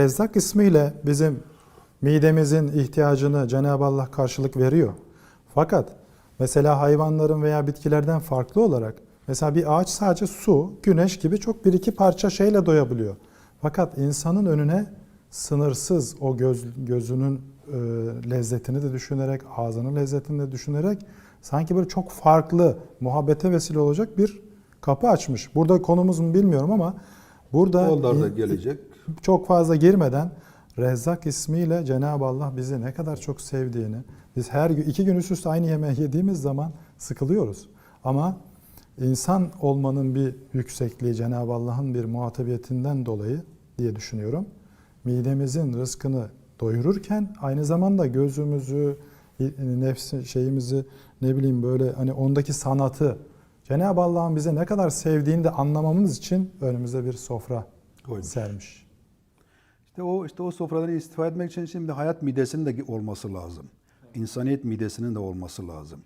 Rezzak ismiyle bizim midemizin ihtiyacını Cenab-ı Allah karşılık veriyor. Fakat mesela hayvanların veya bitkilerden farklı olarak mesela bir ağaç sadece su, güneş gibi çok bir iki parça şeyle doyabiliyor. Fakat insanın önüne sınırsız o göz, gözünün e, lezzetini de düşünerek, ağzının lezzetini de düşünerek sanki böyle çok farklı muhabbete vesile olacak bir kapı açmış. Burada konumuz mu bilmiyorum ama burada Onlar da gelecek. Çok fazla girmeden Rezzak ismiyle Cenab-ı Allah bizi ne kadar çok sevdiğini, biz her gün iki gün üst üste aynı yemeği yediğimiz zaman sıkılıyoruz. Ama insan olmanın bir yüksekliği Cenab-ı Allah'ın bir muhatabiyetinden dolayı diye düşünüyorum. Midemizin rızkını doyururken aynı zamanda gözümüzü, nefsi şeyimizi ne bileyim böyle hani ondaki sanatı Cenab-ı Allah'ın bize ne kadar sevdiğini de anlamamız için önümüze bir sofra Koymuş. sermiş. İşte o işte o sofradan istifade etmek için şimdi hayat midesinin de olması lazım. İnsaniyet midesinin de olması lazım.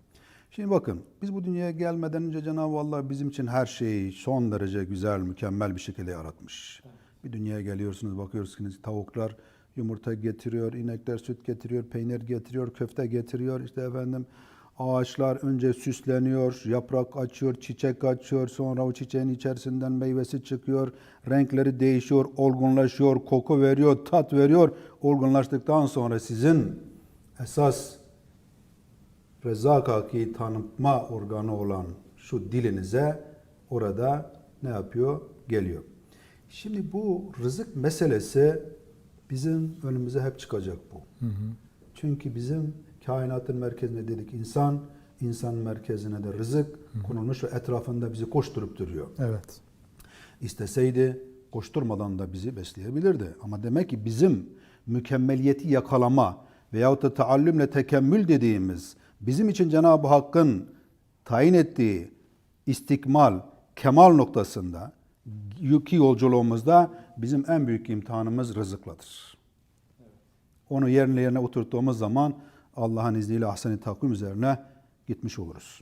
Şimdi bakın biz bu dünyaya gelmeden önce Cenab-ı Allah bizim için her şeyi son derece güzel, mükemmel bir şekilde yaratmış. Bir dünyaya geliyorsunuz bakıyorsunuz tavuklar yumurta getiriyor, inekler süt getiriyor, peynir getiriyor, köfte getiriyor. İşte efendim ağaçlar önce süsleniyor, yaprak açıyor, çiçek açıyor. Sonra o çiçeğin içerisinden meyvesi çıkıyor. Renkleri değişiyor, olgunlaşıyor, koku veriyor, tat veriyor. Olgunlaştıktan sonra sizin esas rezak haki tanıtma organı olan şu dilinize orada ne yapıyor? Geliyor. Şimdi bu rızık meselesi bizim önümüze hep çıkacak bu. Çünkü bizim kainatın merkezine dedik insan, insan merkezine de rızık konulmuş ve etrafında bizi koşturup duruyor. Evet. İsteseydi koşturmadan da bizi besleyebilirdi. Ama demek ki bizim mükemmeliyeti yakalama veyahut da taallümle tekemmül dediğimiz bizim için Cenab-ı Hakk'ın tayin ettiği istikmal, kemal noktasında yükü yolculuğumuzda bizim en büyük imtihanımız rızıkladır. Onu yerine yerine oturttuğumuz zaman Allah'ın izniyle ahsen-i takvim üzerine gitmiş oluruz.